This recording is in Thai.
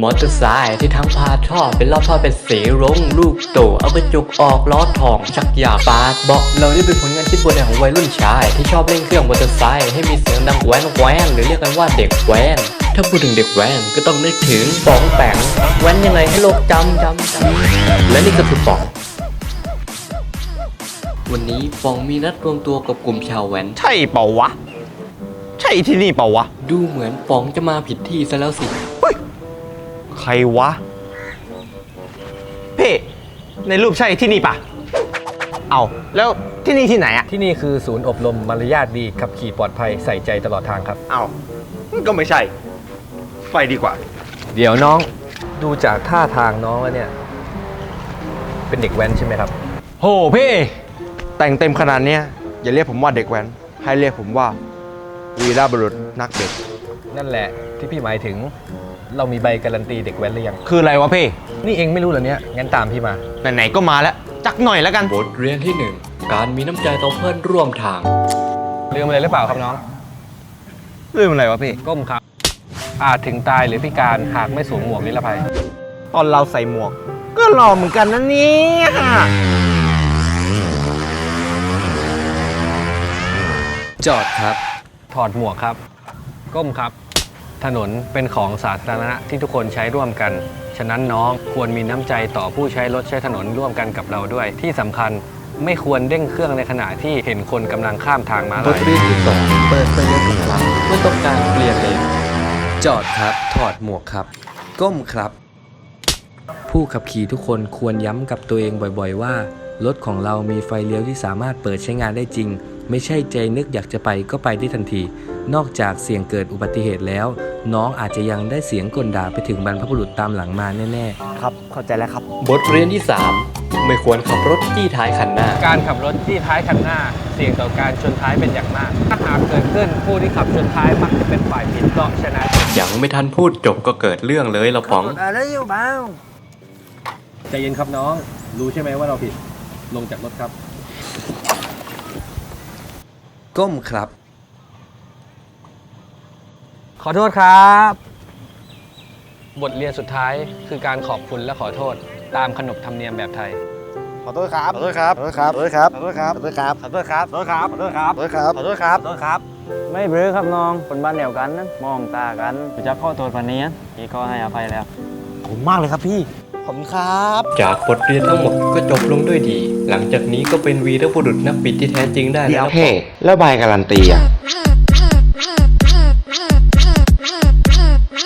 มอเตอร์ไซค์ที่ทั้งพาท่อเป็นรอบท่อเป็นสีรุ้งลูกโตเอากระจุกออกล้อทองชักอยากปาดเบอกเรานี่เป็นผลงานคิดบนของวัยรุ่นชาย ที่ชอบเล่นเครื่องมอเตอร์ไซค์ให้มีเสียงดังแว้นแว้นหรือเรียกกันว่าเด็กแว้นถ้าพูดถึงเด็กแว้นก็ต้องนึกถึงป๋องแปงแว้นยังไงให้โลกจำจำจำและนี่ก็คือป๋อง วันนี้ป๋องมีนัดรวมตัวกับกลุ่มชาวแว้นใช่เปล่าวะ ใช่ที่นี่เปล่าวะ ดูเหมือนป๋องจะมาผิดที่ซะแล้วสิ ใครวะ พี่ ในรูปใช่ที่นี่ปะเอาแล้วที่นี่ที่ไหนอะที่นี่คือศูนย์อบรมมารยาทดีขับขี่ปลอดภัยใส่ใจตลอดทางครับ เอามันก็ไม่ใช่ ไปดีกว่า เดี๋ยวน้องดูจากท่าทางน้องแล้วเนี่ย เป็นเด็กแว้นใช่ไหมครับ โหพี่ แต่งเต็มขนาดเนี้ยอย่าเรียกผมว่าเด็กแว้น ให้เรียกผมว่า วีรบุรุษนักเด็ก นั่นแหละที่พี่หมายถึง เรามีใบการันตีเด็กแว้นหรือยัง คืออะไรวะพี่นี่เองไม่รู้เหรอเนี่ยงั้นตามพี่มา ไหนๆก็มาแล้วจักหน่อยแล้วกันบทเรียนที่หนึ่งการมีน้ำใจต่อเพื่อนร่วมทาง ลืมอะไรหรือเปล่าครับน้อง ลืมอะไรวะพี่ก้มครับ อาจถึงตายหรือพิการหากไม่สวมหมวกนิรภัย ตอนเราใส่หมวก ก็หล่อเหมือนกันนะเนี่ยจอดครับ ถอดหมวกครับ ก้มครับ ถนนเป็นของสาธารณะที่ทุกคนใช้ร่วมกัน ฉะนั้นน้องควรมีน้ำใจต่อผู้ใช้รถใช้ถนนร่วมกันกับเราด้วย ที่สำคัญไม่ควรเร่งเครื่องในขณะที่เห็นคนกำลังข้ามทางม้าบลาย เรียนที่สองเปิดไฟเลี้ยวทุกครั้งเมื่อต้องการเปลี่ยนเลนจอดครับ ถอดหมวกครับ ก้มครับ ผู้ขับขี่ทุกคนควรย้ำกับตัวเองบ่อยๆว่า รถของเรามีไฟเลี้ยวที่สามารถเปิดใช้งานได้จริง ไม่ใช่ใจนึกอยากจะไปก็ไปได้ทันที นอกจากเสี่ยงเกิดอุบัติเหตุแล้ว น้องอาจจะยังได้เสียงกลด่าไปถึงบรรพบุรุษตามหลังมาแน่ๆครับ เข้าใจแล้วครับ บทเรียนที่สามไม่ควรขับรถจี้ท้ายคันหน้า การขับรถที่ท้ายคันหน้า เสี่ยงต่อการชนท้ายเป็นอย่างมาก ถ้าหากเกิดขึ้นผู้ที่ขับชนท้ายมักจะเป็นฝ่ายผิดเพราะฉะนั้นยังไม่ทันพูดจบก็เกิดเรื่องเลยละป๋องใจเย็นครับน้อง รู้ใช่ไหมว่าเราผิด ลงจากรถครับ ก้มครับ ขอโทษครับ บทเรียนสุดท้ายคือการขอบคุณและขอโทษตามขนบธรรมเนียมแบบไทย ขอโทษครับ ขอโทษครับ ขอโทษครับ ขอโทษครับ ขอโทษครับ ขอโทษครับ ขอโทษครับ ขอโทษครับ ขอโทษครับ ขอโทษครับ ขอโทษครับ ขอโทษครับ ไม่เบลอครับน้อง คนบ้านเดียวกันนะมองตากันจะข้อโทษวันนี้นะพี่ก็ให้อภัยแล้ว ผมมากเลยครับพี่ ขอบคุณครับ จากบทเรียนทั้งหมดก็จบลงด้วยดี หลังจากนี้ก็เป็นวีรบุรุษนักบิดที่แท้จริงได้แล้วเฮ้แล้วใบการันตีอะ